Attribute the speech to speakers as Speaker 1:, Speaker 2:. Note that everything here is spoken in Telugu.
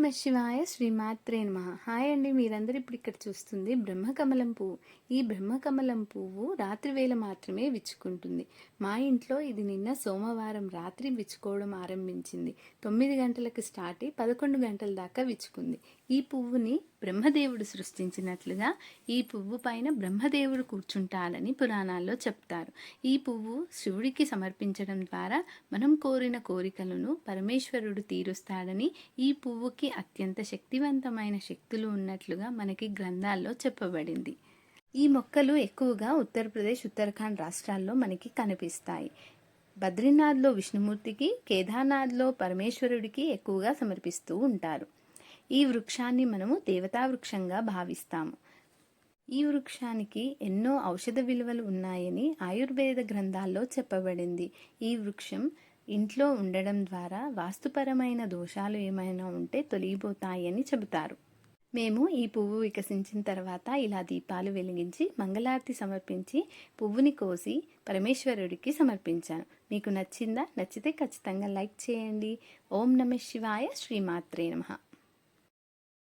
Speaker 1: నమ శివాయ శ్రీమాత్రే నమ. హాయ్ అండి మీరందరూ ఇప్పుడు ఇక్కడ చూస్తుంది బ్రహ్మకమలం పువ్వు. ఈ బ్రహ్మకమలం పువ్వు రాత్రి వేళ మాత్రమే విచ్చుకుంటుంది. మా ఇంట్లో ఇది నిన్న సోమవారం రాత్రి విచ్చుకోవడం ఆరంభించింది. తొమ్మిది గంటలకు స్టార్ట్ అయి పదకొండు గంటల దాకా విచ్చుకుంది. ఈ పువ్వుని బ్రహ్మదేవుడు సృష్టించినట్లుగా ఈ పువ్వు పైన బ్రహ్మదేవుడు కూర్చుంటాడని పురాణాల్లో చెప్తారు. ఈ పువ్వు శివుడికి సమర్పించడం ద్వారా మనం కోరిన కోరికలను పరమేశ్వరుడు తీరుస్తాడని ఈ పువ్వుకి అత్యంత శక్తివంతమైన శక్తులు ఉన్నట్లుగా మనకి గ్రంథాల్లో చెప్పబడింది. ఈ మొక్కలు ఎక్కువగా ఉత్తరప్రదేశ్ ఉత్తరాఖండ్ రాష్ట్రాల్లో మనకి కనిపిస్తాయి. బద్రీనాథ్లో విష్ణుమూర్తికి కేదార్నాథ్లో పరమేశ్వరుడికి ఎక్కువగా సమర్పిస్తూ ఉంటారు. ఈ వృక్షాన్ని మనము దేవతా వృక్షంగా భావిస్తాము. ఈ వృక్షానికి ఎన్నో ఔషధ విలువలు ఉన్నాయని ఆయుర్వేద గ్రంథాల్లో చెప్పబడింది. ఈ వృక్షం ఇంట్లో ఉండడం ద్వారా వాస్తుపరమైన దోషాలు ఏమైనా ఉంటే తొలగిపోతాయని చెబుతారు. మేము ఈ పువ్వు వికసించిన తర్వాత ఇలా దీపాలు వెలిగించి మంగళారతి సమర్పించి పువ్వుని కోసి పరమేశ్వరుడికి సమర్పించాను. మీకు నచ్చిందా? నచ్చితే ఖచ్చితంగా లైక్ చేయండి. ఓం నమ శివాయ శ్రీమాత్రే నమ.